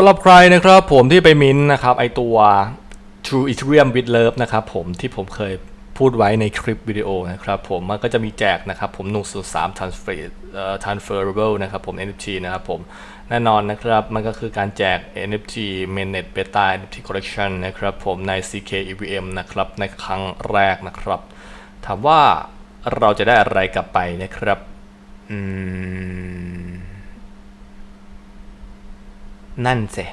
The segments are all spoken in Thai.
สำหรับใครนะครับผมที่ไปมินนะครับไอตัว True Ethereum with Love นะครับผมที่ผมเคยพูดไว้ในคลิปวิดีโอนะครับผมมันก็จะมีแจกนะครับผม103 transfer เอ่อ transferable นะครับผม NFT นะครับผมแน่นอนนะครับมันก็คือการแจก NFT mainnet beta NFT collection นะครับผมใน CK EVM นะครับในครั้งแรกนะครับถามว่าเราจะได้อะไรกลับไปนะครับอืม นั่นสิ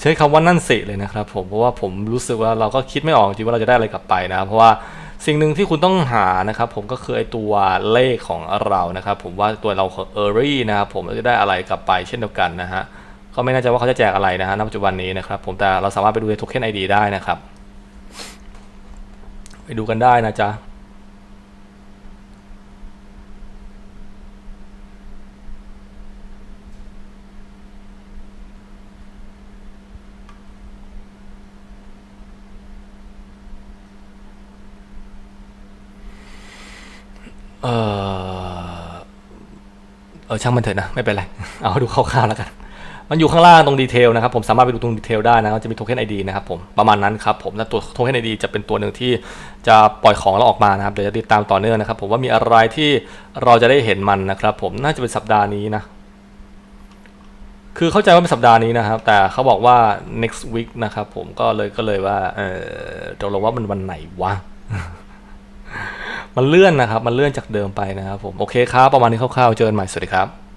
ใช้คำว่านั่นสิเลยนะครับผมเพราะว่าผมรู้สึกว่าเราก็คิดไม่ออกจริงว่าเราจะได้อะไรกลับไปนะครับเพราะว่าสิ่งหนึ่งที่คุณต้องหานะครับผมก็คือไอตัวเลขของเรานะครับผมว่าตัวเราของเออรี่นะครับผมจะได้อะไรกลับไปเช่นเดียวกันนะฮะก็ไม่แน่ใจว่าเขาจะแจกอะไรนะฮะณปัจจุบันนี้นะครับผมแต่เราสามารถไปดูในโทเค็นไอดีได้นะครับ ไปดูกันได้นะจ๊ะ เออเออช่างมันเถอะนะ ไม่เป็นไร เอาดูคร่าวๆแล้วกัน มันอยู่ข้างล่างตรงดีเทลนะครับผมสามารถไปดูตรงดีเทลได้นะครับจะมีโทเค็นไอดีนะครับผมประมาณนั้นครับผมและตัวโทเค็นไอดีจะเป็นตัวหนึ่งที่จะปล่อยของเราออกมานะครับเดี๋ยวจะติดตามต่อเนื่องนะครับ ผมว่ามีอะไรที่เราจะได้เห็นมันนะครับ ผมน่าจะเป็นสัปดาห์นี้นะ คือเข้าใจว่าเป็นสัปดาห์นี้นะครับ แต่เขาบอกว่า next week นะครับผมก็เลยก็เลยว่าเออตกลงว่ามันวันไหนวะ มันเลื่อนนะครับ มันเลื่อนจากเดิมไปนะครับผม โอเคครับ ประมาณนี้คร่าวๆ เจอกันใหม่ สวัสดีครับ